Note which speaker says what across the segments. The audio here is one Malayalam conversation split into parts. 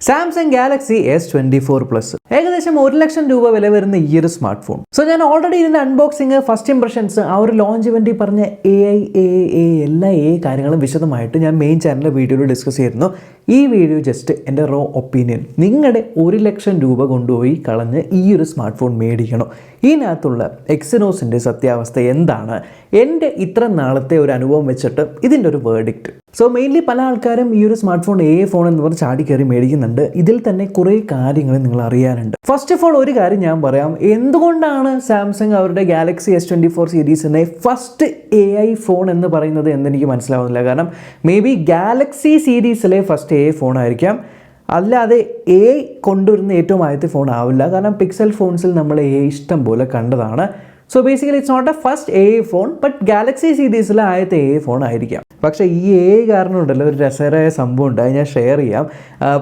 Speaker 1: Samsung Galaxy S twenty four plus ഏകദേശം ഒരു ലക്ഷം രൂപ വില വരുന്ന ഈ ഒരു സ്മാർട്ട് ഫോൺ സോ ഞാൻ ഓൾറെഡി ഇതിന്റെ അൺബോക്സിങ് ഫസ്റ്റ് ഇംപ്രഷൻസ് ആ ഒരു ലോഞ്ച് ഇവന്റ് പറഞ്ഞ എ ഐ എ എ എല്ലാ എ കാര്യങ്ങളും വിശദമായിട്ട് ഞാൻ മെയിൻ ചാനലിലെ വീഡിയോയിൽ ഡിസ്കസ് ചെയ്തിരുന്നു. ഈ വീഡിയോ ജസ്റ്റ് എന്റെ റോ ഒപ്പീനിയൻ നിങ്ങളുടെ ഒരു ലക്ഷം രൂപ കൊണ്ടുപോയി കളഞ്ഞ് ഈ ഒരു സ്മാർട്ട് ഫോൺ മേടിക്കണം. ഇതിനകത്തുള്ള എക്സിനോസിന്റെ സത്യാവസ്ഥ എന്താണ്? എന്റെ ഇത്ര നാളത്തെ ഒരു അനുഭവം വെച്ചിട്ട് ഇതിന്റെ ഒരു വേർഡിക്റ്റ് സോ മെയിൻലി പല ആൾക്കാരും ഈ ഒരു സ്മാർട്ട് ഫോൺ ഏ ഫോൺ എന്ന് പറഞ്ഞ് ചാടി കയറി മേടിക്കുന്നുണ്ട്. ഇതിൽ തന്നെ കുറേ കാര്യങ്ങൾ നിങ്ങൾ അറിയാനുണ്ട്. ഫസ്റ്റ് ഓഫ് ഓൾ ഒരു കാര്യം ഞാൻ പറയാം. എന്തുകൊണ്ടാണ് സാംസങ് അവരുടെ ഗാലക്സി എസ് ട്വന്റി ഫോർ സീരീസിനെ ഫസ്റ്റ് എ ഐ ഫോൺ എന്ന് പറയുന്നത് എന്നെനിക്ക് മനസ്സിലാവുന്നില്ല. കാരണം മേ ബി ഗാലക്സി സീരീസിലെ ഫസ്റ്റ് എ ഫോൺ ആയിരിക്കാം. അല്ലാതെ എ കൊണ്ടുവരുന്ന ഏറ്റവും ആദ്യത്തെ ഫോൺ ആവില്ല. കാരണം പിക്സൽ ഫോൺസിൽ നമ്മൾ എ ഇഷ്ടം പോലെ കണ്ടതാണ്. So basically it's not a first A phone but Galaxy സീരീസിലെ ആദ്യത്തെ എ ഫോൺ ആയിരിക്കാം. പക്ഷേ ഈ എ കാരണം ഉണ്ടല്ലോ ഒരു രസകരമായ സംഭവം ഉണ്ട്. അത് ഞാൻ ഷെയർ ചെയ്യാം.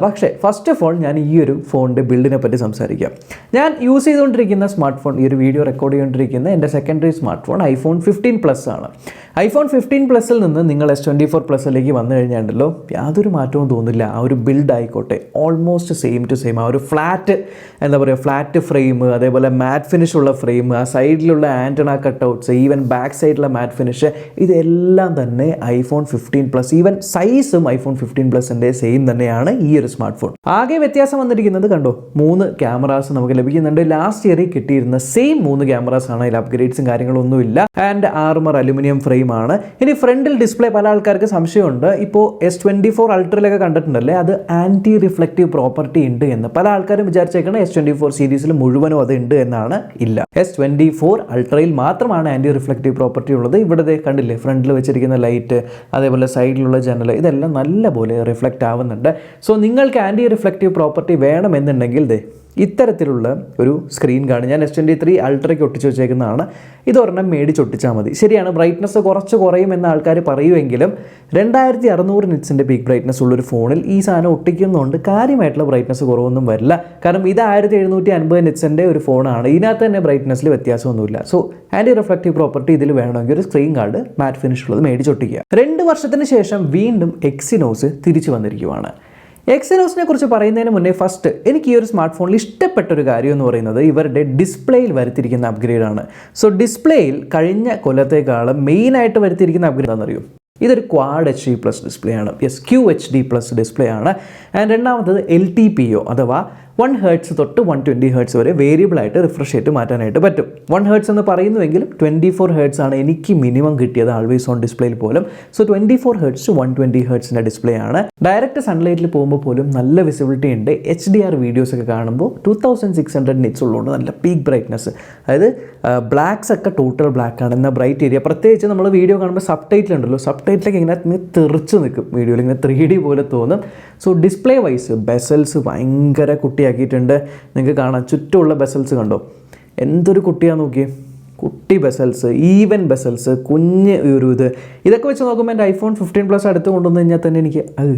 Speaker 1: പക്ഷേ ഫസ്റ്റ് ഓൾ ഞാൻ ഈ ഒരു ഫോണിന്റെ ബിൽഡിനെ പറ്റി സംസാരിക്കാം. ഞാൻ യൂസ് ചെയ്തുകൊണ്ടിരിക്കുന്ന സ്മാർട്ട് ഫോൺ ഈ ഒരു വീഡിയോ റെക്കോർഡ് ചെയ്തുകൊണ്ടിരിക്കുന്ന എന്റെ secondary smart phone iPhone fifteen plus ആണ് ഐഫോൺ ഫിഫ്റ്റീൻ പ്ലസ്സിൽ നിന്ന് നിങ്ങൾ എസ് ട്വന്റി ഫോർ പ്ലസ്സിലേക്ക് വന്നു കഴിഞ്ഞാണ്ടല്ലോ യാതൊരു മാറ്റവും തോന്നില്ല. ആ ഒരു ബിൽഡ് ആയിക്കോട്ടെ. ഓൾമോസ്റ്റ് സെയിം ടു സെയിം ആ ഒരു ഫ്ലാറ്റ് എന്താ പറയുക ഫ്ലാറ്റ് ഫ്രെയിം അതേപോലെ മാറ്റ് ഫിനിഷ് ഉള്ള ഫ്രെയിം ആ സൈഡിലുള്ള ആന്റണ കട്ടൗട്ട്സ് ഈവൻ ബാക്ക് സൈഡിലെ മാറ്റ് ഫിനിഷ് ഇതെല്ലാം തന്നെ ഐഫോൺ ഫിഫ്റ്റീൻ പ്ലസ് ഈവൻ സൈസും ഐഫോൺ ഫിഫ്റ്റീൻ പ്ലസിന്റെ സെയിം തന്നെയാണ് ഈ ഒരു സ്മാർട്ട് ഫോൺ ആകെ വ്യത്യാസം വന്നിരിക്കുന്നത് കണ്ടോ? മൂന്ന് ക്യാമറാസ് നമുക്ക് ലഭിക്കുന്നുണ്ട്. ലാസ്റ്റ് ഇയറിൽ കിട്ടിയിരുന്ന സെയിം മൂന്ന് ക്യാമറാസ് ആണ്. അതിൽ അപ്ഗ്രേഡ്സും കാര്യങ്ങളൊന്നും ഇല്ല ആൻഡ് ആർമർ അലുമിനിയം ഫ്രെയിം ആണ്. ഇനി ഫ്രണ്ടിൽ ഡിസ്പ്ലേ പല ആൾക്കാർക്ക് സംശയമുണ്ട്. ഇപ്പോൾ എസ് ട്വന്റി ഫോർ അൾട്രയിലൊക്കെ കണ്ടിട്ടുണ്ടല്ലേ? അത് ആന്റി റിഫ്ലക്റ്റീവ് പ്രോപ്പർട്ടി ഉണ്ട് എന്ന്. പല ആൾക്കാരും വിചാരിച്ചേക്കണം എസ് ട്വന്റി ഫോർ സീരീസിൽ മുഴുവനും അത് ഉണ്ട് എന്നാണ്. ഇല്ല. എസ് ട്വന്റി ഫോർ അൾട്രയിൽ മാത്രമാണ് ആന്റി റിഫ്ലക്റ്റീവ് പ്രോപ്പർട്ടി ഉള്ളത്. ഇവിടെ കണ്ടില്ലേ ഫ്രണ്ടിൽ വെച്ചിരിക്കുന്ന ലൈറ്റ് അതേപോലെ സൈഡിലുള്ള ജനൽ ഇതെല്ലാം നല്ലപോലെ റിഫ്ലക്റ്റ് ആവുന്നുണ്ട്. സോ നിങ്ങൾക്ക് ആന്റി റിഫ്ലക്റ്റീവ് പ്രോപ്പർട്ടി വേണമെന്നുണ്ടെങ്കിൽ ദേ ഇത്തരത്തിലുള്ള ഒരു സ്ക്രീൻ കാണും ഞാൻ എസ് ട്വന്റി ത്രീ അൾട്രയ്ക്ക് ഒട്ടിച്ച് വെച്ചേക്കുന്നതാണ്. ഇതൊരെണ്ണം മേടിച്ചൊട്ടിച്ചാൽ മതി. ശരിയാണ് ബ്രൈറ്റ്നസ് കുറച്ച് കുറയും കുറയുമെന്ന് ആൾക്കാർ പറയുമെങ്കിലും രണ്ടായിരത്തി അറുന്നൂറ് നിറ്റ്സിന്റെ പീക്ക് ബ്രൈറ്റ്നസ് ഉള്ളൊരു ഫോണിൽ ഈ സാധനം ഒട്ടിക്കുന്നതുകൊണ്ട് കാര്യമായിട്ടുള്ള ബ്രൈറ്റ്നസ് കുറവൊന്നും വരില്ല. കാരണം ഇത് ആയിരത്തി എഴുന്നൂറ്റി അൻപത് നിറ്റ്സിന്റെ ഒരു ഫോണാണ് ഇതിനകത്ത് തന്നെ ബ്രൈറ്റ്നസ്സിൽ വ്യത്യാസമൊന്നുമില്ല. സോ ആന്റി റിഫ്ലക്റ്റീവ് പ്രോപ്പർട്ടി ഇതിൽ വേണമെങ്കിൽ ഒരു സ്ക്രീൻ കാർഡ് മാറ്റ് ഫിനിഷ് ഉള്ളത് മേടിച്ചൊട്ടിക്കുക രണ്ട് വർഷത്തിന് ശേഷം വീണ്ടും എക്സിനോസ് തിരിച്ചു വന്നിരിക്കുവാണ്. എക്സിനോസിനെ കുറിച്ച് പറയുന്നതിന് മുന്നേ ഫസ്റ്റ് എനിക്ക് ഈ ഒരു സ്മാർട്ട് ഫോണിൽ ഇഷ്ടപ്പെട്ട ഒരു കാര്യം എന്ന് പറയുന്നത് ഇവരുടെ ഡിസ്പ്ലേയിൽ വരുത്തിയിരിക്കുന്ന ആണ്. സോ ഡിസ്പ്ലേയിൽ കഴിഞ്ഞ കൊല്ലത്തേക്കാളും മെയിനായിട്ട് വരുത്തിയിരിക്കുന്ന അപ്ഗ്രേഡ് എന്താണെന്നറിയോ? ഇതൊരു quad H D plus display ആണ്. Yes Q H D plus display ആണ്. ആൻഡ് രണ്ടാമത്തത് എൽ ടി പി ഒ അഥവാ വൺ ഹേർട്സ് തൊട്ട് വൺ ട്വന്റി ഹേർട്സ് വരെ വേരിയബിളായിട്ട് റിഫ്രഷ് ചെയ്ത് മാറ്റാനായിട്ട് പറ്റും. വൺ ഹേർട്സ് എന്ന് പറയുന്നുവെങ്കിലും ട്വന്റി ഫോർ ഹേർട്സ് ആണ് എനിക്ക് മിനിമം കിട്ടിയത് ആൾവേസ് ഓൺ ഡിസ്പ്ലേയിൽ പോലും. So twenty four hertz to one twenty ഹേർട്സിന്റെ display ആണ്. ഡയറക്റ്റ് സൺലൈറ്റിൽ പോകുമ്പോൾ പോലും നല്ല വിസിബിലിറ്റി ഉണ്ട്. എച്ച് ഡി ആർ വീഡിയോസ് ഒക്കെ കാണുമ്പോൾ two thousand six hundred nits ഉള്ളതുകൊണ്ട് നല്ല പീക്ക് ബ്രൈറ്റ്നസ് അതായത് ബ്ലാക്സ് ഒക്കെ ടോട്ടൽ ബ്ലാക്ക് ആണ്. എന്നാൽ ബ്രൈറ്റ് ഏരിയ പ്രത്യേകിച്ച് നമ്മൾ വീഡിയോ കാണുമ്പോൾ സബ് ടൈറ്റിൽ ഉണ്ടല്ലോ. സബ് ടൈറ്റിലൊക്കെ ഇങ്ങനെ ഇങ്ങനെ തെറിച്ച് നിൽക്കും. വീഡിയോയിൽ ഇങ്ങനെ ത്രീ ഡി പോലെ തോന്നും. സോ ഡിസ്പ്ലേ വൈസ് ബെസൽസ് ഭയങ്കര കുട്ടിയാക്കിയിട്ടുണ്ട് നിങ്ങൾക്ക് കാണാം ചുറ്റുമുള്ള ബെസൽസ് കണ്ടോ? എന്തൊരു കുട്ടിയാണ് നോക്കിയേ. കുട്ടി ബെസൽസ് ഈവൻ ബെസൽസ് കുഞ്ഞ് ഒരു ഇത്. ഇതൊക്കെ വെച്ച് നോക്കുമ്പോൾ എന്റെ ഐഫോൺ ഫിഫ്റ്റീൻ പ്ലസ് അടുത്ത് കൊണ്ടുവന്ന് കഴിഞ്ഞാൽ തന്നെ എനിക്ക് അത്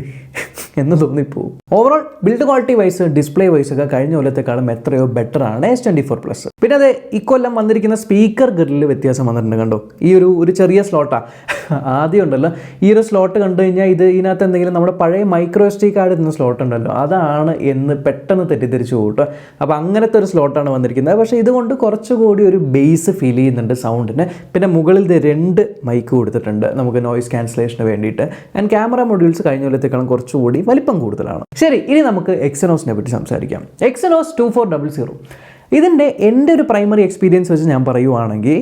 Speaker 1: എന്ന് തോന്നിപ്പോവും. Overall build quality wise display wise ഒക്കെ കഴിഞ്ഞ കൊല്ലത്തെക്കാളും എത്രയോ ബെറ്റർ ആണ് എസ് ട്വന്റി ഫോർ പ്ലസ് പിന്നെ അതെ ഇക്കൊല്ലം വന്നിരിക്കുന്ന സ്പീക്കർ ഗ്രില്ലിൽ വ്യത്യാസം വന്നിട്ടുണ്ട് കണ്ടോ? ഈ ഒരു ഒരു ചെറിയ സ്ലോട്ടാണ് ആദ്യം ഉണ്ടല്ലോ. ഈ ഒരു സ്ലോട്ട് കണ്ടു കഴിഞ്ഞാൽ ഇത് ഇതിനകത്ത് എന്തെങ്കിലും നമ്മുടെ പഴയ മൈക്രോ എസ് ടി കാർഡ് എന്ന സ്ലോട്ട് ഉണ്ടല്ലോ. അതാണ് എന്ന് പെട്ടെന്ന് തെറ്റിദ്ധരിച്ചു കേട്ടോ അപ്പോൾ അങ്ങനത്തെ ഒരു സ്ലോട്ടാണ് വന്നിരിക്കുന്നത്. പക്ഷേ ഇതുകൊണ്ട് കുറച്ചുകൂടി ഒരു ബേസ് ഫീൽ ചെയ്യുന്നുണ്ട് സൗണ്ടിന് പിന്നെ മുകളിൽ രണ്ട് മൈക്ക് കൊടുത്തിട്ടുണ്ട് നമുക്ക് നോയിസ് ക്യാൻസലേഷന് വേണ്ടിയിട്ട്. ആൻഡ് ക്യാമറ മൊഡ്യൂൾസ് കഴിഞ്ഞ കൊല്ലത്തേക്കാളും കുറച്ചുകൂടി വലിപ്പം കൂടുതലാണ്. ശരി ഇനി നമുക്ക് എക്സനോസിനെ പറ്റി സംസാരിക്കാം. Exynos two four double zero ഇതിന്റെ എന്റെ ഒരു പ്രൈമറി എക്സ്പീരിയൻസ് വെച്ച് ഞാൻ പറയുവാണെങ്കിൽ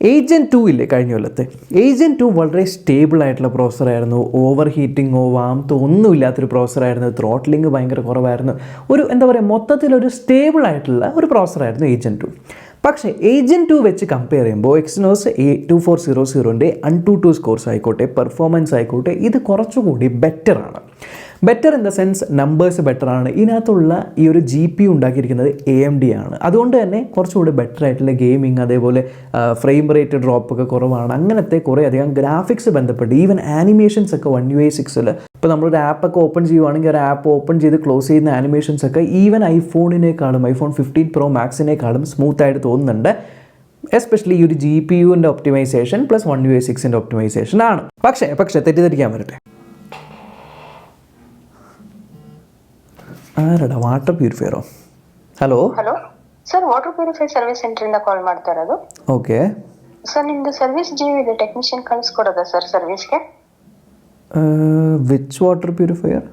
Speaker 1: ഏജന്റ് ടു ഇല്ലേ കഴിഞ്ഞ കൊല്ലത്തെ? ഏജന്റ് ടു വളരെ സ്റ്റേബിൾ ആയിട്ടുള്ള പ്രോസറായിരുന്നു ഓവർ ഹീറ്റിങ്ങോ വാമത്തോ ഒന്നും ഇല്ലാത്തൊരു പ്രോസറായിരുന്നു ത്രോട്ട്ലിംഗ് ഭയങ്കര കുറവായിരുന്നു. ഒരു എന്താ പറയുക മൊത്തത്തിലൊരു സ്റ്റേബിൾ ആയിട്ടുള്ള ഒരു പ്രോസറായിരുന്നു ഏജന്റ് ടു പക്ഷേ ഏജന്റ് ടു വെച്ച് കമ്പയർ ചെയ്യുമ്പോൾ Exynos A two four zero സീറോന്റെ AnTuTu scores ആയിക്കോട്ടെ പെർഫോമൻസ് ആയിക്കോട്ടെ ഇത് കുറച്ചുകൂടി ബെറ്ററാണ് better in the sense numbers better ആണ്. ഇതിനകത്തുള്ള ഈ ഒരു ജി പി ഉണ്ടാക്കിയിരിക്കുന്നത് എ എം ഡി ആണ്. അതുകൊണ്ട് തന്നെ കുറച്ചുകൂടി ബെറ്റർ ആയിട്ടുള്ള ഗെയിമിംഗ് അതേപോലെ ഫ്രെയിം റേറ്റ് ഡ്രോപ്പ് ഒക്കെ കുറവാണ്. അങ്ങനത്തെ കുറേ അധികം ഗ്രാഫിക്സ് ബന്ധപ്പെട്ട് ഈവൻ ആനിമേഷൻസ് ഒക്കെ വൺ യു ഐ സിക്സിൽ ഇപ്പോൾ നമ്മളൊരു ആപ്പൊക്കെ ഓപ്പൺ ചെയ്യുവാണെങ്കിൽ ഒരു ആപ്പ് ഓപ്പൺ ചെയ്ത് ക്ലോസ് ചെയ്യുന്ന ആനിമേഷൻസ് ഒക്കെ ഈവൻ ഐഫോണിനേക്കാളും ഐഫോൺ ഫിഫ്റ്റീൻ പ്രോ മാക്സിനേക്കാളും സ്മൂത്ത് ആയിട്ട് തോന്നുന്നുണ്ട്. എസ്പെഷ്യലി ഈ ഒരു G P യുവിന്റെ optimisation plus one U I സിക്സിന്റെ optimisation ആണ്. പക്ഷേ പക്ഷേ തെറ്റിദ്ധരിക്കാൻ വരട്ടെ. ಆರಡ water purifier hello
Speaker 2: hello sir water purify service ಸೆಂಟರಿಂದ call ಮಾಡ್ತಾ ಇರೋದು.
Speaker 1: ಓಕೆ
Speaker 2: ಸರ್ ನಿಮ್ದು ಸರ್ವಿಸ್ ಜೀವ ಇದೆ ಟೆಕ್ನಿಷಿಯನ್ ಕಳಿಸ್ಕೊಡೋದಾ ಸರ್ ಸರ್ವಿಸ್ಗೆ
Speaker 1: which water purifier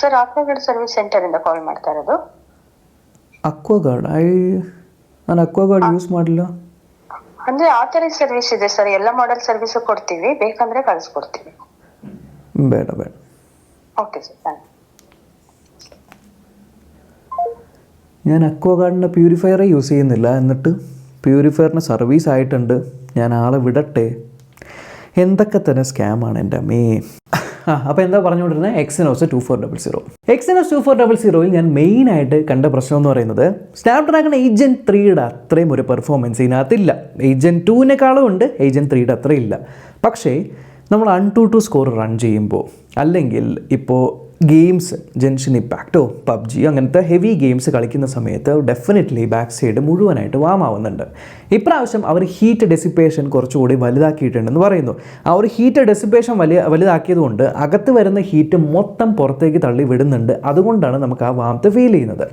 Speaker 2: sir Aquaguard service ಸೆಂಟರಿಂದ call ಮಾಡ್ತಾ ಇರೋದು.
Speaker 1: ಅಕ್ವಾಗಾರ್ಡ್ ಐ ನಾನು ಅಕ್ವಾಗಾರ್ಡ್ ಯೂಸ್ ಮಾಡಲಿಲ್ಲ.
Speaker 2: ಅಂದ್ರೆ ಆಥರೈಸ್ ಸರ್ವಿಸ್ ಇದೆ ಸರ್ ಎಲ್ಲ ಮಾಡೆಲ್ ಸರ್ವಿಸ್ ಕೊಡ್ತೀವಿ ಬೇಕಂದ್ರೆ ಕಳಿಸ್ಕೊಡ್ತೀವಿ.
Speaker 1: ಬೇಡ ಬೇಡ.
Speaker 2: ಓಕೆ ಸರ್ ಥ್ಯಾಂಕ್ ಯು
Speaker 1: ഞാൻ അക്വാഗാർഡിന്റെ പ്യൂരിഫയർ യൂസ് ചെയ്യുന്നില്ല. എന്നിട്ട് പ്യൂരിഫയറിന് സർവീസ് ആയിട്ടുണ്ട്. ഞാൻ ആളെ വിടട്ടെ. എന്തൊക്കെ തന്നെ സ്കാമാണ് എന്റെ അമ്മേ. ആ അപ്പോൾ എന്താ പറഞ്ഞുകൊണ്ടിരുന്നത് Exynos two four double zero Exynos two four double സീറോയിൽ ഞാൻ മെയിനായിട്ട് കണ്ട പ്രശ്നം എന്ന് പറയുന്നത് സ്നാപ് സ്നാപ്ഡ്രാഗൺ ഏജന്റ് ത്രീയുടെ അത്രയും ഒരു പെർഫോമൻസ് ഇതിനകത്തില്ല. ഏജന്റ് ടൂവിനേക്കാളും ഉണ്ട് ഏജന്റ് ത്രീയുടെ അത്രയും ഇല്ല. പക്ഷേ നമ്മൾ AnTuTu score run ചെയ്യുമ്പോൾ അല്ലെങ്കിൽ ഇപ്പോൾ ഗെയിംസ് ജെൻഷൻ ഇമ്പാക്റ്റോ പബ്ജി അങ്ങനത്തെ ഹെവി ഗെയിംസ് കളിക്കുന്ന സമയത്ത് ഡെഫിനറ്റ്ലി ബാക്ക് സൈഡ് മുഴുവനായിട്ട് വാം ആവുന്നുണ്ട്. ഇപ്രാവശ്യം അവർ ഹീറ്റ് ഡെസിപ്പേഷൻ കുറച്ചുകൂടി വലുതാക്കിയിട്ടുണ്ടെന്ന് പറയുന്നു. ആ ഒരു ഹീറ്റ് ഡെസിപ്പേഷൻ വലിയ വലുതാക്കിയതുകൊണ്ട് അകത്ത് വരുന്ന ഹീറ്റ് മൊത്തം പുറത്തേക്ക് തള്ളി വിടുന്നുണ്ട്. അതുകൊണ്ടാണ് നമുക്ക് ആ വാമത്ത് ഫീൽ ചെയ്യുന്നത്.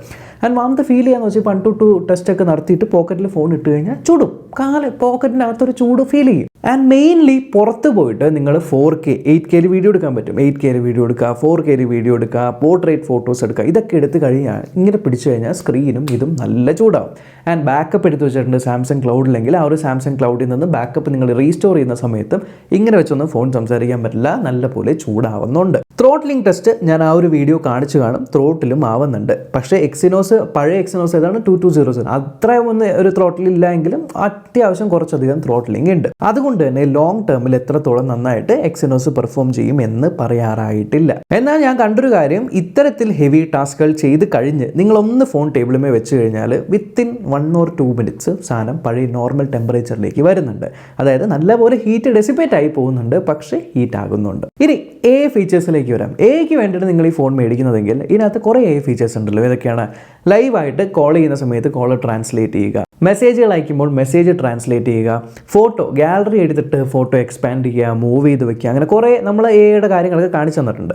Speaker 1: ആൻഡ് വാമത്ത് ഫീൽ ചെയ്യാന്ന് വെച്ചാൽ പണ്ട് ടു ടു ടെസ്റ്റ് ഒക്കെ നടത്തിയിട്ട് പോക്കറ്റിൽ ഫോൺ ഇട്ട് കഴിഞ്ഞാൽ ചൂടും. കാൽ പോക്കറ്റിനകത്തൊരു ചൂട് ഫീൽ ചെയ്യും. ആൻഡ് മെയിൻലി പുറത്ത് പോയിട്ട് നിങ്ങൾ ഫോർ കെ എയ്റ്റ് കെയിൽ വീഡിയോ എടുക്കാൻ പറ്റും. എയ്റ്റ് കെയിൽ വീഡിയോ എടുക്കുക ഫോർ കെയിൽ വീഡിയോ എടുക്കുക പോർട്രേറ്റ് ഫോട്ടോസ് എടുക്കുക. ഇതൊക്കെ എടുത്ത് കഴിഞ്ഞാൽ ഇങ്ങനെ പിടിച്ചു കഴിഞ്ഞാൽ സ്ക്രീനും ഇതും നല്ല ചൂടാവും. ആൻഡ് ബാക്കപ്പ് എടുത്ത് വെച്ചിട്ടുണ്ട് സാംസങ് ക്ലൗഡിലെങ്കിൽ ആ ഒരു സാംസങ് ക്ലൗഡിൽ നിന്ന് ബാക്കപ്പ് നിങ്ങൾ റീസ്റ്റോർ ചെയ്യുന്ന സമയത്തും ഇങ്ങനെ വെച്ചൊന്നും ഫോൺ സംസാരിക്കാൻ പറ്റില്ല. നല്ലപോലെ ചൂടാവുന്നുണ്ട്. ത്രോട്ട്ലിംഗ് ടെസ്റ്റ് ഞാൻ ആ ഒരു വീഡിയോ കാണിച്ചു കാണും. ത്രോട്ടിലും ആവുന്നുണ്ട്. പക്ഷേ എക്സിനോസ് പഴയ എക്സിനോസ് ഏതാണ്? ടു ടു സീറോ സീറോ അത്രയും ഒന്ന് ഒരു ത്രോട്ടിൽ ഇല്ല എങ്കിലും അത്യാവശ്യം കുറച്ചധികം ത്രോട്ട്ലിംഗ് ഉണ്ട്. അതുകൊണ്ട് തന്നെ ലോങ് ടേമിൽ എത്രത്തോളം നന്നായിട്ട് എക്സിനോസ് പെർഫോം ചെയ്യും എന്ന് പറയാറായിട്ടില്ല. എന്നാൽ ഞാൻ കണ്ടൊരു കാര്യം ഇത്തരത്തിൽ ഹെവി ടാസ്കുകൾ ചെയ്ത് കഴിഞ്ഞ് നിങ്ങളൊന്ന് ഫോൺ ടേബിളുമേ വെച്ച് കഴിഞ്ഞാൽ within one or two minutes സാധനം പഴയ നോർമൽ ടെമ്പറേച്ചറിലേക്ക് വരുന്നുണ്ട്. അതായത് നല്ലപോലെ ഹീറ്റ് ഡെസിപ്പേറ്റ് ആയി പോകുന്നുണ്ട് പക്ഷേ ഹീറ്റ് ആകുന്നുണ്ട്. ഇനി എ ഫീച്ചേഴ്സിലേക്ക് വരാം. എക്ക് വേണ്ടിയിട്ട് നിങ്ങൾ ഈ ഫോൺ മേടിക്കുന്നതെങ്കിൽ ഇതിനകത്ത് കുറേ എ ഫീച്ചേഴ്സ് ഉണ്ടല്ലോ. ഇതൊക്കെയാണ് ലൈവായിട്ട് കോൾ ചെയ്യുന്ന സമയത്ത് കോൾ ട്രാൻസ്ലേറ്റ് ചെയ്യുക. മെസ്സേജുകൾ അയക്കുമ്പോൾ മെസ്സേജ് ട്രാൻസ്ലേറ്റ് ചെയ്യുക. ഫോട്ടോ ഗാലറി എടുത്തിട്ട് ഫോട്ടോ എക്സ്പാൻഡ് ചെയ്യുക മൂവ് ചെയ്ത് വയ്ക്കുക അങ്ങനെ കുറേ നമ്മൾ എ ഐയുടെ കാര്യങ്ങളൊക്കെ കാണിച്ചു തന്നിട്ടുണ്ട്.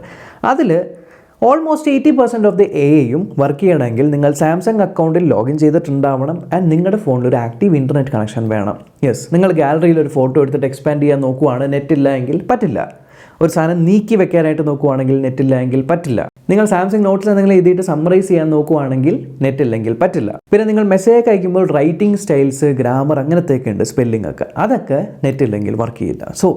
Speaker 1: അതിൽ almost eighty percent of the A എയും വർക്ക് ചെയ്യണമെങ്കിൽ നിങ്ങൾ സാംസങ് അക്കൗണ്ടിൽ ലോഗിൻ ചെയ്തിട്ടുണ്ടാവണം ആൻഡ് നിങ്ങളുടെ ഫോണിൽ ഒരു ആക്റ്റീവ് ഇന്റർനെറ്റ് കണക്ഷൻ വേണം. യെസ് നിങ്ങൾ ഗാലറിയിൽ ഒരു ഫോട്ടോ എടുത്തിട്ട് എക്സ്പാൻഡ് ചെയ്യാൻ നോക്കുവാണ്. നെറ്റ് ഇല്ല എങ്കിൽ പറ്റില്ല. ഒരു സാധനം നീക്കി വെക്കാനായിട്ട് നോക്കുവാണെങ്കിൽ നെറ്റ് ഇല്ല എങ്കിൽ പറ്റില്ല. നിങ്ങൾ സാംസങ് നോട്ട്സ് എന്തെങ്കിലും എഴുതിയിട്ട് സമ്മറൈസ് ചെയ്യാൻ നോക്കുവാണെങ്കിൽ നെറ്റ് ഇല്ലെങ്കിൽ പറ്റില്ല. പിന്നെ നിങ്ങൾ മെസ്സേജ് അയക്കുമ്പോൾ റൈറ്റിംഗ് സ്റ്റൈൽസ് ഗ്രാമർ അങ്ങനത്തെയൊക്കെ ഉണ്ട് സ്പെല്ലിംഗ് ഒക്കെ. അതൊക്കെ നെറ്റ് ഇല്ലെങ്കിൽ വർക്ക് ചെയ്യില്ല. സോ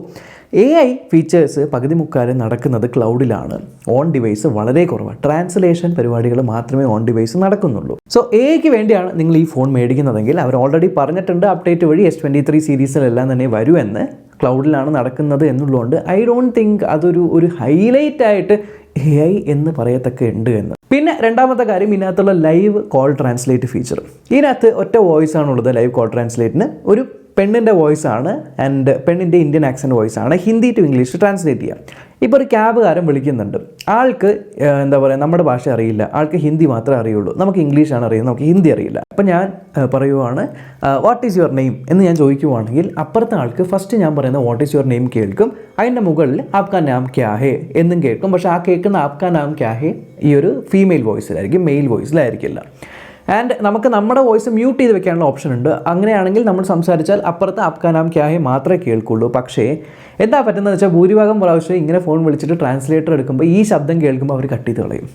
Speaker 1: എ ഐ ഫീച്ചേഴ്സ് പകുതി മുക്കാലും നടക്കുന്നത് ക്ലൗഡിലാണ് ഓൺ ഡിവൈസ് വളരെ കുറവാണ് ട്രാൻസ്ലേഷൻ പരിപാടികൾ മാത്രമേ ഓൺ ഡിവൈസ് നടക്കുന്നുള്ളൂ. സോ എ ഐക്ക് വേണ്ടിയാണ് നിങ്ങൾ ഈ ഫോൺ മേടിക്കുന്നതെങ്കിൽ അവർ ഓൾറെഡി പറഞ്ഞിട്ടുണ്ട് അപ്ഡേറ്റ് വഴി എസ് ട്വന്റി ത്രീ സീരീസിലെല്ലാം തന്നെ വരുമെന്ന് ക്ലൗഡിലാണ് നടക്കുന്നത് എന്നുള്ളതുകൊണ്ട് ഐ ഡോണ്ട് തിങ്ക് അതൊരു ഒരു ഹൈലൈറ്റ് ആയിട്ട് എ ഐ എന്ന് പറയത്തക്ക ഉണ്ട് എന്ന്. പിന്നെ രണ്ടാമത്തെ കാര്യം ഇതിനകത്തുള്ള ലൈവ് കോൾ ട്രാൻസ്ലേറ്റ് ഫീച്ചർ ഇതിനകത്ത് ഒറ്റ വോയിസ് ആണുള്ളത് ലൈവ് കോൾ ട്രാൻസ്ലേറ്റിന് ഒരു പെണ്ണിന്റെ വോയിസ് ആണ് ആൻഡ് പെണ്ണിന്റെ ഇന്ത്യൻ ആക്സന്റ് വോയിസ് ആണ്. ഹിന്ദി ടു ഇംഗ്ലീഷ് ട്രാൻസ്ലേറ്റ് ചെയ്യാം. ഇപ്പോൾ ഒരു ക്യാബുകാരൻ വിളിക്കുന്നുണ്ട്. ആൾക്ക് എന്താ പറയുക നമ്മുടെ ഭാഷ അറിയില്ല. ആൾക്ക് ഹിന്ദി മാത്രമേ അറിയുള്ളൂ. നമുക്ക് ഇംഗ്ലീഷാണ് അറിയുന്നത്. നമുക്ക് ഹിന്ദി അറിയില്ല. അപ്പം ഞാൻ പറയുവാണ് വാട്ട് ഈസ് യുവർ നെയിം എന്ന് ഞാൻ ചോദിക്കുവാണെങ്കിൽ അപ്പുറത്തെ ആൾക്ക് ഫസ്റ്റ് ഞാൻ പറയുന്ന വാട്ട് ഈസ് യുവർ നെയിം കേൾക്കും. അതിന്റെ മുകളിൽ ആപ്കാ നാം ക്യാ ഹേ എന്നും കേൾക്കും. പക്ഷേ ആ കേൾക്കുന്ന ആപ്കാ നാം ക്യാ ഹേ ഈ ഒരു ഫീമെയിൽ വോയിസിലായിരിക്കും മെയിൽ വോയിസിലായിരിക്കില്ല ആൻഡ് നമുക്ക് നമ്മുടെ വോയിസ് മ്യൂട്ട് ചെയ്ത് വെക്കാനുള്ള ഓപ്ഷൻ ഉണ്ട്. അങ്ങനെയാണെങ്കിൽ നമ്മൾ സംസാരിച്ചാൽ അപ്പുറത്ത് അപ്കാനാം ക്യാഹെ മാത്രമേ കേൾക്കുള്ളൂ. പക്ഷേ എന്താ പറ്റുന്നത് വെച്ചാൽ ഭൂരിഭാഗം പ്രാവശ്യം ഇങ്ങനെ ഫോൺ വിളിച്ചിട്ട് ട്രാൻസ്ലേറ്റർ എടുക്കുമ്പോൾ ഈ ശബ്ദം കേൾക്കുമ്പോൾ അവർ കട്ട് ചെയ്ത് കളയും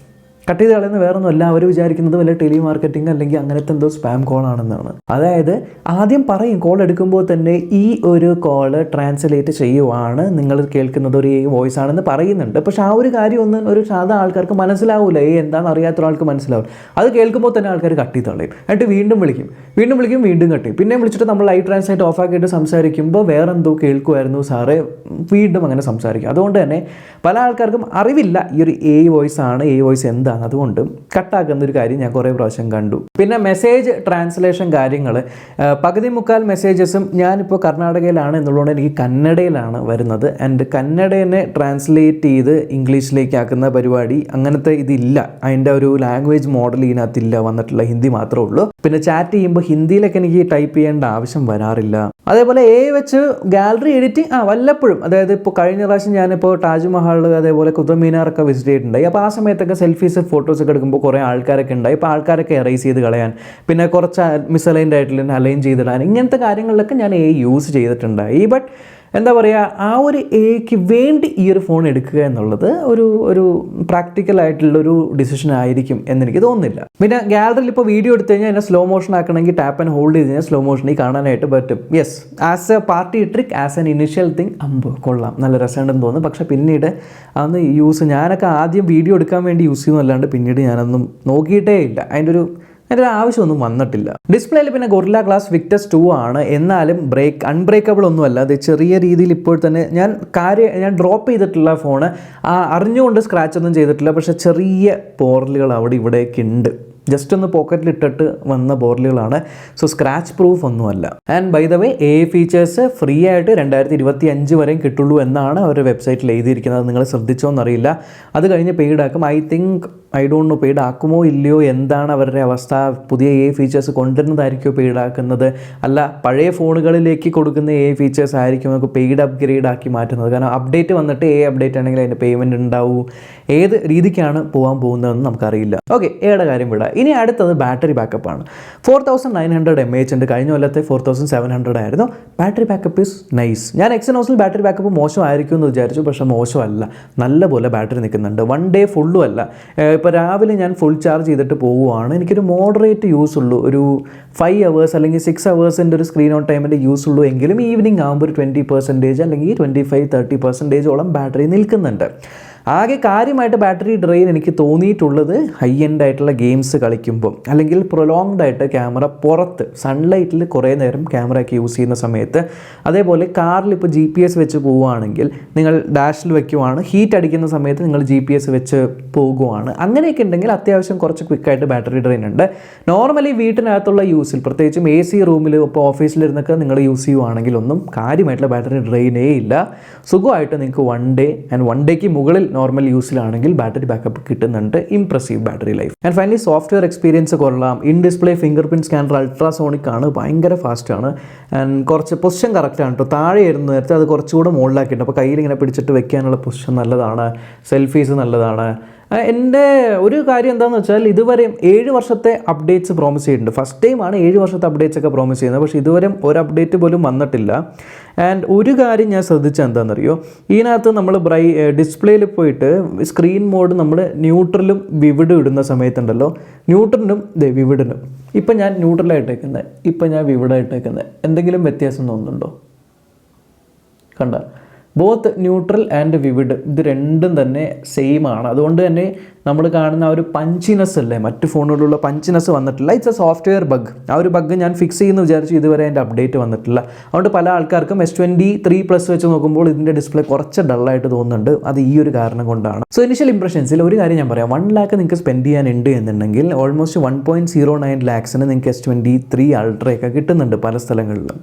Speaker 1: കട്ട് ചെയ്ത് കളയുന്ന വേറൊന്നുമല്ല. അവർ വിചാരിക്കുന്നത് വല്ല ടെലി മാർക്കറ്റിംഗ് അല്ലെങ്കിൽ അങ്ങനത്തെ എന്തോ സ്പാം കോൾ ആണെന്നാണ്. അതായത് ആദ്യം പറയും കോൾ എടുക്കുമ്പോൾ തന്നെ ഈ ഒരു കോൾ ട്രാൻസ്ലേറ്റ് ചെയ്യുവാണ്. നിങ്ങൾ കേൾക്കുന്നത് ഒരു വോയിസ് ആണെന്ന് പറയുന്നുണ്ട്. പക്ഷെ ആ ഒരു കാര്യം ഒന്നും ഒരു സാധാ ആൾക്കാർക്ക് മനസ്സിലാവില്ല ഈ എന്താണെന്ന് അറിയാത്ത ഒരാൾക്ക് മനസ്സിലാവും. അത് കേൾക്കുമ്പോൾ തന്നെ ആൾക്കാർ കട്ട് ചെയ്ത് കളയും. എന്നിട്ട് വീണ്ടും വിളിക്കും. വീണ്ടും വിളിക്കും വീണ്ടും കട്ട് ചെയ്യും. പിന്നെ വിളിച്ചിട്ട് നമ്മൾ ലൈവ് ട്രാൻസ്ലേറ്റ് ഓഫ് ആക്കിയിട്ട് സംസാരിക്കുമ്പോൾ വേറെ എന്തോ കേൾക്കുമായിരുന്നു സാറേ. വീണ്ടും അങ്ങനെ സംസാരിക്കും. അതുകൊണ്ട് തന്നെ പല ആൾക്കാർക്കും അറിവില്ല ഈ ഒരു എ വോയിസ് ആണ് എ വോയിസ് എന്താണ് അതുകൊണ്ട് കട്ടാക്കുന്ന ഒരു കാര്യം ഞാൻ കുറേ പ്രാവശ്യം കണ്ടു. പിന്നെ മെസ്സേജ് ട്രാൻസ്ലേഷൻ കാര്യങ്ങൾ പകുതി മുക്കാൽ മെസ്സേജസും ഞാനിപ്പോൾ കർണാടകയിലാണ് എന്നുള്ളതുകൊണ്ട് എനിക്ക് കന്നഡയിലാണ് വരുന്നത്. ആൻഡ് കന്നഡയെ ട്രാൻസ്ലേറ്റ് ചെയ്ത് ഇംഗ്ലീഷിലേക്ക് ആക്കുന്ന പരിപാടി അങ്ങനത്തെ ഇതില്ല. അതിന്റെ ഒരു ലാംഗ്വേജ് മോഡൽ ഇതിനകത്തില്ല. വന്നിട്ടുള്ള ഹിന്ദി മാത്രമേ ഉള്ളൂ. പിന്നെ ചാറ്റ് ചെയ്യുമ്പോൾ ഹിന്ദിയിലൊക്കെ എനിക്ക് ടൈപ്പ് ചെയ്യേണ്ട ആവശ്യം വരാറില്ല. അതേപോലെ എ വെച്ച് ഗാലറി എഡിറ്റിംഗ് ആ വല്ലപ്പോഴും. അതായത് ഇപ്പോൾ കഴിഞ്ഞ പ്രാവശ്യം ഞാനിപ്പോൾ താജ്മഹൽ അതേപോലെ കുത്തബ് മീനാറൊക്കെ വിസിറ്റ് ചെയ്തിട്ടുണ്ടായി. അപ്പോൾ ആ സമയത്തൊക്കെ സെൽഫീസ് റീൽസ് ഫോട്ടോസൊക്കെ എടുക്കുമ്പോൾ കുറേ ആൾക്കാരൊക്കെ ഉണ്ടായി. ഇപ്പോൾ ആൾക്കാരൊക്കെ എറേസ് ചെയ്ത് കളയാൻ പിന്നെ കുറച്ച് മിസലൈൻഡ് ആയിട്ടുള്ള അലൈൻ ചെയ്തിടാൻ ഇങ്ങനത്തെ കാര്യങ്ങളിലൊക്കെ ഞാൻ എ യൂസ് ചെയ്തിട്ടുണ്ടായി. ബട്ട് എന്താ പറയുക ആ ഒരു എക്ക് വേണ്ടി ഈ ഒരു ഫോൺ എടുക്കുക എന്നുള്ളത് ഒരു ഒരു പ്രാക്ടിക്കൽ ആയിട്ടുള്ള ഒരു ഡിസിഷൻ ആയിരിക്കും എന്നെനിക്ക് തോന്നുന്നില്ല. പിന്നെ ഗാലറിയിൽ ഇപ്പോൾ വീഡിയോ എടുത്തു കഴിഞ്ഞാൽ അതിനെ സ്ലോ മോഷൻ ആക്കണമെങ്കിൽ ടാപ്പ് ആൻഡ് ഹോൾഡ് ചെയ്ത് കഴിഞ്ഞാൽ സ്ലോ മോഷനിൽ കാണാനായിട്ട് പറ്റും. Yes as a party trick as an initial thing അമ്പ് കൊള്ളാം. നല്ല രസമുണ്ടെന്ന് തോന്നുന്നു. പക്ഷേ പിന്നീട് അന്ന് യൂസ് ഞാനൊക്കെ ആദ്യം വീഡിയോ എടുക്കാൻ വേണ്ടി യൂസ് ചെയ്യുന്നല്ലാണ്ട് പിന്നീട് ഞാനൊന്നും നോക്കിയിട്ടേ ഇല്ല. അതിന്റെ ഒരു അതിന്റെ ആവശ്യമൊന്നും വന്നിട്ടില്ല. ഡിസ്പ്ലേയിൽ പിന്നെ ഗൊറില്ല ഗ്ലാസ് വിക്ടസ് ടു ആണ്. എന്നാലും ബ്രേക്ക് അൺബ്രേക്കബിൾ ഒന്നുമല്ല. അത് ചെറിയ രീതിയിൽ ഇപ്പോൾ തന്നെ ഞാൻ കാര്യം ഞാൻ ഡ്രോപ്പ് ചെയ്തിട്ടുള്ള ഫോണ്. അറിഞ്ഞുകൊണ്ട് സ്ക്രാച്ച് ഒന്നും ചെയ്തിട്ടില്ല. പക്ഷേ ചെറിയ പോറലുകൾ അവിടെ ഇവിടെയൊക്കെ ഉണ്ട്. ജസ്റ്റ് ഒന്ന് പോക്കറ്റിൽ ഇട്ടിട്ട് വന്ന ബോർലുകളാണ്. സോ സ്ക്രാച്ച് പ്രൂഫ് ഒന്നുമല്ല. And by the way A features free ആയിട്ട് രണ്ടായിരത്തി ഇരുപത്തി അഞ്ച് വരെയും കിട്ടുള്ളൂ എന്നാണ് അവരുടെ വെബ്സൈറ്റിൽ എഴുതിയിരിക്കുന്നത്. നിങ്ങൾ ശ്രദ്ധിച്ചോ എന്നറിയില്ല അത് കഴിഞ്ഞ് പെയ്ഡാക്കും I think I don't know paid ആക്കുമോ ഇല്ലയോ? എന്താണ് അവരുടെ അവസ്ഥ? പുതിയ എ ഫീച്ചേഴ്സ് കൊണ്ടുവരുന്നതായിരിക്കുമോ പെയ്ഡ് ആക്കുന്നത് അല്ല പഴയ ഫോണുകളിലേക്ക് കൊടുക്കുന്ന എ ഫീച്ചേഴ്സ് ആയിരിക്കും നമുക്ക് പെയ്ഡ് അപ്ഗ്രേഡ് ആക്കി മാറ്റുന്നത്? കാരണം അപ്ഡേറ്റ് വന്നിട്ട് എ അപ്ഡേറ്റ് ആണെങ്കിൽ അതിന്റെ പേയ്മെന്റ് ഉണ്ടാവൂ. ഏത് രീതിക്കാണ് പോകാൻ പോകുന്നതെന്ന് നമുക്കറിയില്ല. ഓക്കെ എയുടെ കാര്യം വിടാം. ഇനി അടുത്തത് ബാറ്ററി ബാക്കപ്പ് ആണ്. Four thousand nine hundred M H ഉണ്ട്. കഴിഞ്ഞ കൊല്ലത്തെ ഫോർ തൗസൻഡ് സെവൻ ഹൺഡ്രഡ് ആയിരുന്നു. ബാറ്ററി ബാക്കപ്പ് ഇസ് നൈസ് ഞാൻ എക്സനോസിൽ ബാറ്ററി ബാക്കപ്പ് മോശമായിരിക്കും എന്ന് വിചാരിച്ചു. പക്ഷേ മോശമല്ല. നല്ലപോലെ ബാറ്ററി നിൽക്കുന്നുണ്ട്. വൺ ഡേ ഫുള്ളും അല്ല. ഇപ്പോൾ രാവിലെ ഞാൻ ഫുൾ ചാർജ് ചെയ്തിട്ട് പോവുകയാണ് എനിക്കൊരു മോഡറേറ്റ് യൂസ് ഉള്ളൂ. ഒരു ഫൈവ് അവേഴ്സ് അല്ലെങ്കിൽ സിക്സ് അവേഴ്സിന്റെ ഒരു സ്ക്രീൻ ഓൺ ടൈമിന്റെ യൂസ് ഉള്ളൂ എങ്കിലും ഈവനിങ് ആകുമ്പോൾ ഒരു ട്വന്റി പെർസെന്റേജ് അല്ലെങ്കിൽ ട്വന്റി ഫൈവ് തേർട്ടി പെർസെന്റേജോളം ബാറ്ററി നിൽക്കുന്നുണ്ട്. ആകെ കാര്യമായിട്ട് ബാറ്ററി ഡ്രെയിൻ എനിക്ക് തോന്നിയിട്ടുള്ളത് ഹൈ എൻഡ് ആയിട്ടുള്ള ഗെയിംസ് കളിക്കുമ്പോൾ അല്ലെങ്കിൽ പ്രൊലോങ്ഡ് ആയിട്ട് ക്യാമറ പുറത്ത് സൺലൈറ്റിൽ കുറേ നേരം ക്യാമറ ഒക്കെ യൂസ് ചെയ്യുന്ന സമയത്ത്. അതേപോലെ കാറിൽ ഇപ്പോൾ ജി പി എസ് വെച്ച് പോവുകയാണെങ്കിൽ നിങ്ങൾ ഡാഷിൽ വെക്കുവാണ് ഹീറ്റ് അടിക്കുന്ന സമയത്ത് നിങ്ങൾ ജി പി എസ് വെച്ച് പോകുവാണ്. അങ്ങനെയൊക്കെ ഉണ്ടെങ്കിൽ അത്യാവശ്യം കുറച്ച് ക്വിക്കായിട്ട് ബാറ്ററി ഡ്രെയിൻ ഉണ്ട്. നോർമലി വീട്ടിനകത്തുള്ള യൂസിൽ പ്രത്യേകിച്ചും എ സി റൂമിൽ ഇപ്പോൾ ഓഫീസിലിരുന്നൊക്കെ നിങ്ങൾ യൂസ് ചെയ്യുവാണെങ്കിൽ ഒന്നും കാര്യമായിട്ടുള്ള ബാറ്ററി ഡ്രെയിനേ ഇല്ല. സുഖമായിട്ട് നിങ്ങൾക്ക് വൺ ഡേ ആൻഡ് വൺ ഡേക്ക് മുകളിൽ നോർമൽ യൂസിലാണെങ്കിൽ ബാറ്ററി ബാക്കപ്പ് കിട്ടുന്നുണ്ട് impressive battery life and finally software experience കൊള്ളാം. In display finger print scanner ultrasonic ആണ് ഭയങ്കര ഫാസ്റ്റ് ആണ്. ആൻഡ് കുറച്ച് പൊസിഷൻ കറക്റ്റ് ആണ് കേട്ടോ താഴെയായിരുന്നു നേരത്തെ അത് കുറച്ചുകൂടെ മുകളിലാക്കിയിട്ട് അപ്പോൾ കയ്യിൽ ഇങ്ങനെ പിടിച്ചിട്ട് വെക്കാനുള്ള പൊസിഷൻ നല്ലതാണ്. സെൽഫീസ് നല്ലതാണ്. എന്റെ ഒരു കാര്യം എന്താണെന്ന് വെച്ചാൽ ഇതുവരെ ഏഴ് വർഷത്തെ അപ്ഡേറ്റ്സ് പ്രോമിസ് ചെയ്തിട്ടുണ്ട്. ഫസ്റ്റ് ടൈമാണ് ഏഴ് വർഷത്തെ അപ്ഡേറ്റ്സ് ഒക്കെ പ്രോമിസ് ചെയ്യുന്നത്. പക്ഷേ ഇതുവരെ ഒരു അപ്ഡേറ്റ് പോലും വന്നിട്ടില്ല. ആൻഡ് ഒരു കാര്യം ഞാൻ ശ്രദ്ധിച്ചത് എന്താണെന്നറിയോ? ഇതിനകത്ത് നമ്മൾ ബ്രൈ ഡിസ്പ്ലേയിൽ പോയിട്ട് സ്ക്രീൻ മോഡ് നമ്മൾ ന്യൂട്രലും വിവിഡും ഇടുന്ന സമയത്തുണ്ടല്ലോ? ന്യൂട്രലിനും ദേ വിവിഡിനും ഇപ്പം ഞാൻ ന്യൂട്രലായിട്ടേക്കുന്നത് ഇപ്പം ഞാൻ വിവിഡായിട്ടേക്കുന്നത് എന്തെങ്കിലും വ്യത്യാസം തോന്നുന്നുണ്ടോ? കണ്ട? ബോത്ത് ന്യൂട്രൽ ആൻഡ് വിവിഡ് ഇത് രണ്ടും തന്നെ സെയിം ആണ്. അതുകൊണ്ട് തന്നെ നമ്മൾ കാണുന്ന ആ ഒരു പഞ്ചിനെസ് അല്ലേ? മറ്റു ഫോണുകളിലുള്ള പഞ്ചിനെസ് വന്നിട്ടില്ല. ഇറ്റ്സ് എ സോഫ്റ്റ്വെയർ ബഗ് ആ ഒരു ബഗ് ഞാൻ ഫിക്സ് ചെയ്യുന്ന വിചാരിച്ചു ഇതുവരെ അതിന്റെ അപ്ഡേറ്റ് വന്നിട്ടില്ല. അതുകൊണ്ട് പല ആൾക്കാർക്കും എസ് ട്വന്റി ത്രീ പ്ലസ് വെച്ച് നോക്കുമ്പോൾ ഇതിന്റെ ഡിസ്പ്ലേ കുറച്ച് ഡള്ളായിട്ട് തോന്നുന്നുണ്ട്. അത് ഈ ഒരു കാരണം കൊണ്ടാണ്. സോ ഇനിഷ്യൽ ഇംപ്രഷൻസിൽ ഒരു കാര്യം ഞാൻ പറയാം. വൺ ലാക്ക് നിങ്ങൾക്ക് സ്പെൻഡ് ചെയ്യാനുണ്ട് എന്നുണ്ടെങ്കിൽ almost one point zero nine ലാക്സിന് നിങ്ങൾക്ക് എസ് ട്വന്റി ത്രീ അൾട്രയൊക്കെ കിട്ടുന്നുണ്ട് പല സ്ഥലങ്ങളിലും.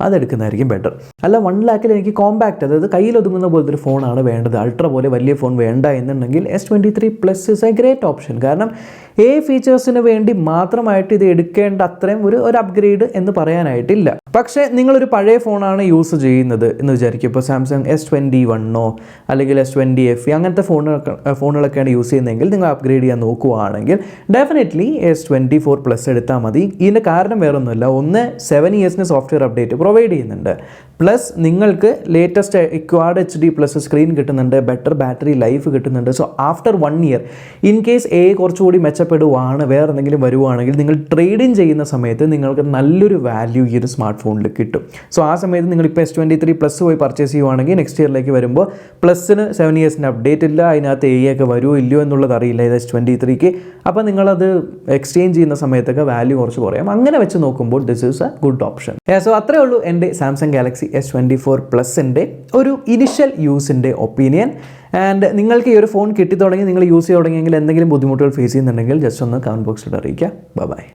Speaker 1: അതെടുക്കുന്നതായിരിക്കും ബെറ്റർ അല്ല വൺ ലാക്കിൽ എനിക്ക് കോമ്പാക്റ്റ് അതായത് കയ്യിൽ ഒതുങ്ങുന്ന പോലത്തെ ഒരു ഫോണാണ് വേണ്ടത്. അൾട്ര പോലെ വലിയ ഫോൺ വേണ്ട എന്നുണ്ടെങ്കിൽ S twenty three plus is a great option കാരണം എ ഫീച്ചേഴ്സിന് വേണ്ടി മാത്രമായിട്ട് ഇത് എടുക്കേണ്ട അത്രയും ഒരു ഒരു അപ്ഗ്രേഡ് എന്ന് പറയാനായിട്ടില്ല. പക്ഷേ നിങ്ങളൊരു പഴയ ഫോണാണ് യൂസ് ചെയ്യുന്നത് എന്ന് വിചാരിക്കും. ഇപ്പോൾ സാംസങ് എസ് ട്വന്റി വണ്ണോ അല്ലെങ്കിൽ എസ് ട്വന്റി എഫ് അങ്ങനത്തെ ഫോണുകളൊക്കെ ഫോണുകളൊക്കെയാണ് യൂസ് ചെയ്യുന്നതെങ്കിൽ നിങ്ങൾ അപ്ഗ്രേഡ് ചെയ്യാൻ നോക്കുകയാണെങ്കിൽ definitely S twenty four plus എടുത്താൽ മതി. ഇതിന്റെ കാരണം വേറൊന്നുമില്ല. ഒന്ന് സെവൻ ഇയേഴ്സിന് സോഫ്റ്റ്വെയർ അപ്ഡേറ്റ് പ്രൊവൈഡ് ചെയ്യുന്നുണ്ട്. പ്ലസ് നിങ്ങൾക്ക് latest quad H D plus screen കിട്ടുന്നുണ്ട്. ബെറ്റർ ബാറ്ററി ലൈഫ് കിട്ടുന്നുണ്ട്. So after one year in case A കുറച്ചുകൂടി മെച്ചപ്പെടുവാണ് വേറെ എന്തെങ്കിലും വരുവാണെങ്കിൽ നിങ്ങൾ ട്രേഡിങ് ചെയ്യുന്ന സമയത്ത് നിങ്ങൾക്ക് നല്ലൊരു വാല്യൂ ഈ ഒരു സ്മാർട്ട് ഫോണിൽ കിട്ടും. സോ ആ സമയത്ത് നിങ്ങൾ ഇപ്പോൾ എസ് ട്വന്റി ത്രീ പ്ലസ് പോയി പർച്ചേസ് ചെയ്യുവാണെങ്കിൽ നെക്സ്റ്റ് ഇയറിലേക്ക് വരുമ്പോൾ പ്ലസ്സിന് സെവൻ ഇയേഴ്സിന്റെ അപ്ഡേറ്റ് ഇല്ല അതിനകത്ത് എ ഒക്കെ വരുമോ ഇല്ലയോ എന്നുള്ളത് അറിയില്ല ഇത് എസ് ട്വന്റി ത്രീക്ക് അപ്പോൾ നിങ്ങളത് എക്സ്ചേഞ്ച് ചെയ്യുന്ന സമയത്തൊക്കെ വാല്യൂ കുറച്ച് കുറയാം. അങ്ങനെ വെച്ച് നോക്കുമ്പോൾ this is a good option so അത്രേ ഉള്ളൂ എന്റെ Samsung Galaxy S twenty four പ്ലസിന്റെ ഒരു ഇനിഷ്യൽ യൂസിന്റെ ഒപ്പീനിയൻ ആൻഡ് നിങ്ങൾക്ക് ഈ ഒരു ഫോൺ കിട്ടി തുടങ്ങി നിങ്ങൾ യൂസ് ചെയ്ത് തുടങ്ങിയെങ്കിൽ എന്തെങ്കിലും ബുദ്ധിമുട്ടുകൾ ഫേസ് ചെയ്യുന്നുണ്ടെങ്കിൽ ജസ്റ്റ് ഒന്ന് കമന്റ് ബോക്സിൽ അറിയിക്കുക. ബൈ